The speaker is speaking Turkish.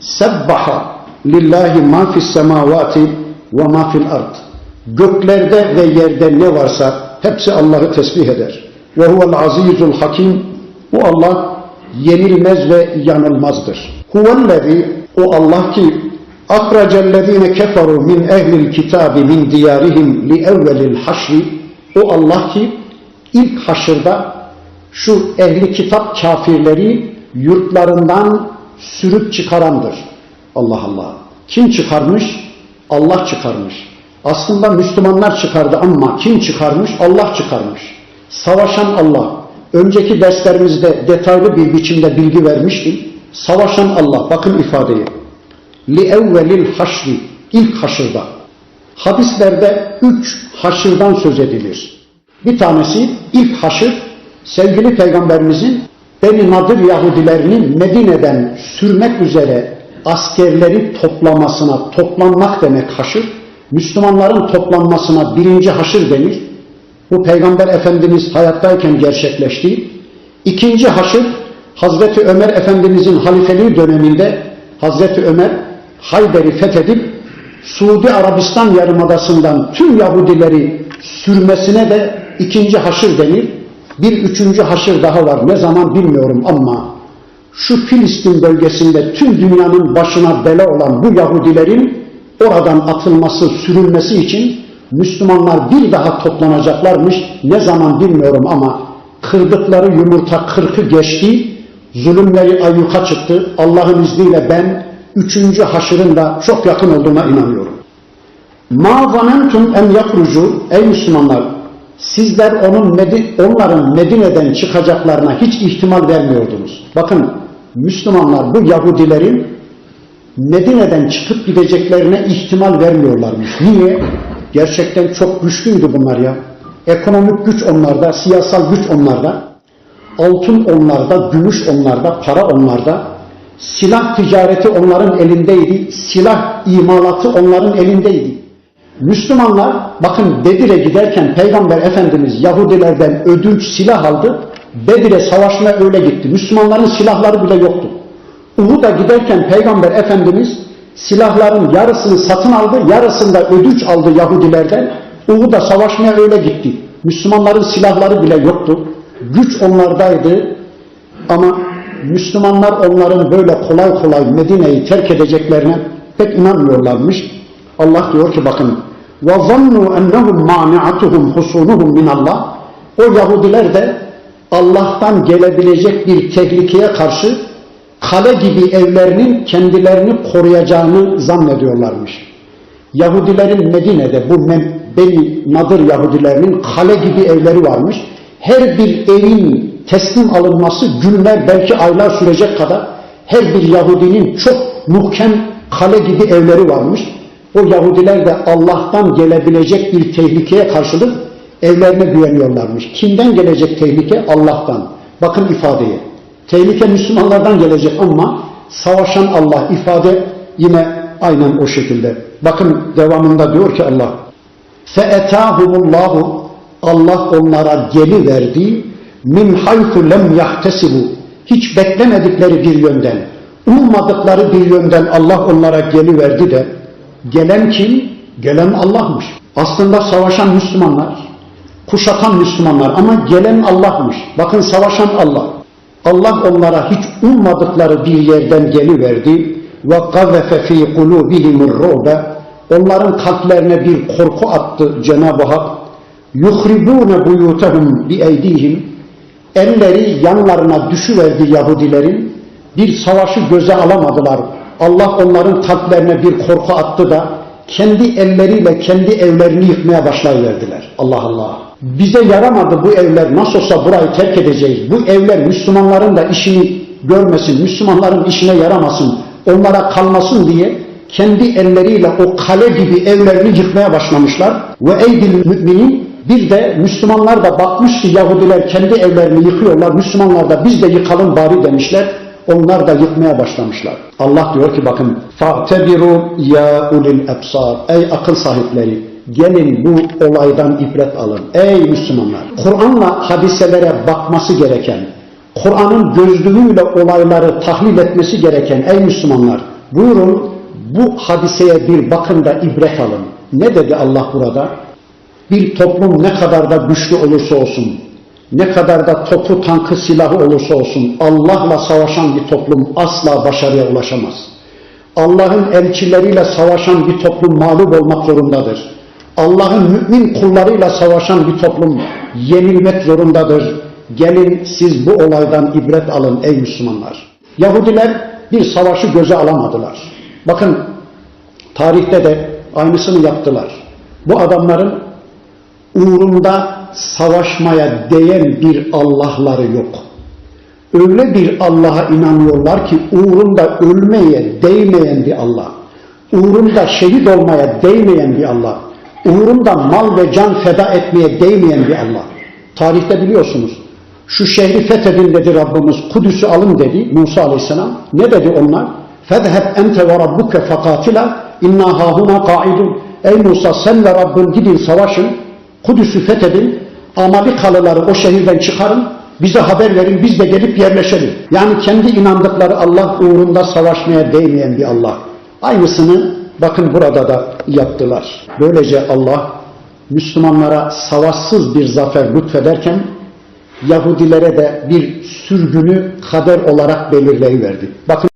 Sebbaha lillahi ma fis semavati ve ma fil ard. Göklerde ve yerde ne varsa hepsi Allah'ı tesbih eder. Ve huvel azizul hakim. O Allah yenilmez ve yanılmazdır. Huvellezî o Allah ki ahracellezîne keferu min ehlil kitabi min diyarihim li evvelil haşri o Allah ki ilk haşırda şu ehli kitap kafirleri yurtlarından sürüp çıkarandır. Allah Allah. Kim çıkarmış? Allah çıkarmış. Aslında Müslümanlar çıkardı ama kim çıkarmış? Allah çıkarmış. Savaşan Allah. Önceki derslerimizde detaylı bir biçimde bilgi vermiştim. Savaşan Allah. Bakın ifadeyi. Li evvelil haşri. ilk haşırda. Hadislerde üç haşırdan söz edilir. Bir tanesi ilk haşır sevgili peygamberimizin Beni Nadir Yahudilerinin Medine'den sürmek üzere askerleri toplamasına, toplanmak demek haşır. Müslümanların toplanmasına birinci haşır denir. Bu Peygamber Efendimiz hayattayken gerçekleşti. İkinci haşır Hazreti Ömer Efendimizin halifeliği döneminde Hazreti Ömer Hayber'i fethedip Suudi Arabistan yarımadasından tüm Yahudileri sürmesine de ikinci haşır denir. Bir üçüncü haşır daha var. Ne zaman bilmiyorum ama şu Filistin bölgesinde tüm dünyanın başına bela olan bu Yahudilerin oradan atılması, sürülmesi için Müslümanlar bir daha toplanacaklarmış. Ne zaman bilmiyorum ama kırdıkları yumurta kırkı geçti. Zulümleri ayyuka çıktı. Allah'ın izniyle ben üçüncü haşırın da çok yakın olduğuna inanıyorum. Ma zanentum en yakrucu ey Müslümanlar sizler onun onların Medine'den çıkacaklarına hiç ihtimal vermiyordunuz. Bakın Müslümanlar bu Yahudilerin Medine'den çıkıp gideceklerine ihtimal vermiyorlarmış. Niye? Gerçekten çok güçlüydü bunlar ya. Ekonomik güç onlarda, siyasal güç onlarda, altın onlarda, gümüş onlarda, para onlarda, silah ticareti onların elindeydi, silah imalatı onların elindeydi. Müslümanlar bakın Bedir'e giderken Peygamber Efendimiz Yahudilerden ödünç silah aldı. Bedir'e savaşmaya öyle gitti. Müslümanların silahları bile yoktu. Uhud'a giderken Peygamber Efendimiz silahların yarısını satın aldı, yarısını da ödünç aldı Yahudilerden. Uhud'a savaşmaya öyle gitti. Müslümanların silahları bile yoktu. Güç onlardaydı ama Müslümanlar onların böyle kolay kolay Medine'yi terk edeceklerine pek inanmıyorlarmış. Allah diyor ki bakın وَظَنُّوا اَنَّهُمْ مَانِعَتُهُمْ حُسُونُهُمْ min Allah. O Yahudiler de Allah'tan gelebilecek bir tehlikeye karşı kale gibi evlerinin kendilerini koruyacağını zannediyorlarmış. Yahudilerin Medine'de bu Beni Nadir Yahudilerinin kale gibi evleri varmış. Her bir evin teslim alınması günler belki aylar sürecek kadar her bir Yahudinin çok muhkem kale gibi evleri varmış. O Yahudiler de Allah'tan gelebilecek bir tehlikeye karşılık evlerine güveniyorlarmış. Kimden gelecek tehlike? Allah'tan. Bakın ifadeye. Tehlike Müslümanlardan gelecek ama savaşan Allah ifade yine aynen o şekilde. Bakın devamında diyor ki Allah فَاَتَاهُمُ اللّٰهُ Allah onlara geliverdi min haythu lem yahtesibu hiç beklemedikleri bir yönden ummadıkları bir yönden Allah onlara geliverdi de gelen kim? Gelen Allah'mış. Aslında savaşan Müslümanlar, kuşatan Müslümanlar ama gelen Allah'mış. Bakın savaşan Allah. Allah onlara hiç ummadıkları bir yerden geliverdi ve gazefe fi kulubihimur ru'be onların kalplerine bir korku attı Cenab-ı Hak yuhribune buyutahum bi eydihim elleri yanlarına düşüverdi Yahudilerin bir savaşı göze alamadılar Allah onların kalplerine bir korku attı da kendi elleriyle kendi evlerini yıkmaya başlayıverdiler. Allah Allah. Bize yaramadı bu evler nasıl olsa burayı terk edeceğiz. Bu evler Müslümanların da işini görmesin, Müslümanların işine yaramasın, onlara kalmasın diye kendi elleriyle o kale gibi evlerini yıkmaya başlamışlar. Ve eydil müminin bir de Müslümanlar da bakmış ki Yahudiler kendi evlerini yıkıyorlar. Müslümanlar da biz de yıkalım bari demişler. Onlar da yıkmaya başlamışlar. Allah diyor ki bakın فَاَعْتَبِرُوا ya ulil ebsar Ey akıl sahipleri gelin bu olaydan ibret alın. Ey Müslümanlar! Kur'an'la hadiselere bakması gereken, Kur'an'ın gözlüğüyle olayları tahlil etmesi gereken ey Müslümanlar buyurun bu hadiseye bir bakın da ibret alın. Ne dedi Allah burada? Bir toplum ne kadar da güçlü olursa olsun, ne kadar da topu tankı silahı olursa olsun Allah'la savaşan bir toplum asla başarıya ulaşamaz. Allah'ın elçileriyle savaşan bir toplum mağlup olmak zorundadır. Allah'ın mümin kullarıyla savaşan bir toplum yenilmek zorundadır. Gelin siz bu olaydan ibret alın ey Müslümanlar. Yahudiler bir savaşı göze alamadılar. Bakın tarihte de aynısını yaptılar. Bu adamların uğrunda savaşmaya değen bir Allah'ları yok. Öyle bir Allah'a inanıyorlar ki uğrunda ölmeye değmeyen bir Allah. Uğrunda şehit olmaya değmeyen bir Allah. Uğrunda mal ve can feda etmeye değmeyen bir Allah. Tarihte biliyorsunuz. Şu şehri fethedin dedi Rabbimiz. Kudüs'ü alın dedi Musa Aleyhisselam. Ne dedi onlar? Fedheb ente ve rabbuke fakatila inna hahuna kaidun. Ey Musa sen ve Rabbin gidin savaşın. Kudüs'ü fethedin. Amalikalıları o şehirden çıkarın. Bize haber verin biz de gelip yerleşelim. Yani kendi inandıkları Allah uğrunda savaşmaya değmeyen bir Allah. Aynısını bakın burada da yaptılar. Böylece Allah Müslümanlara savaşsız bir zafer lütfederken Yahudilere de bir sürgünü kader olarak belirleyiverdi. Bakın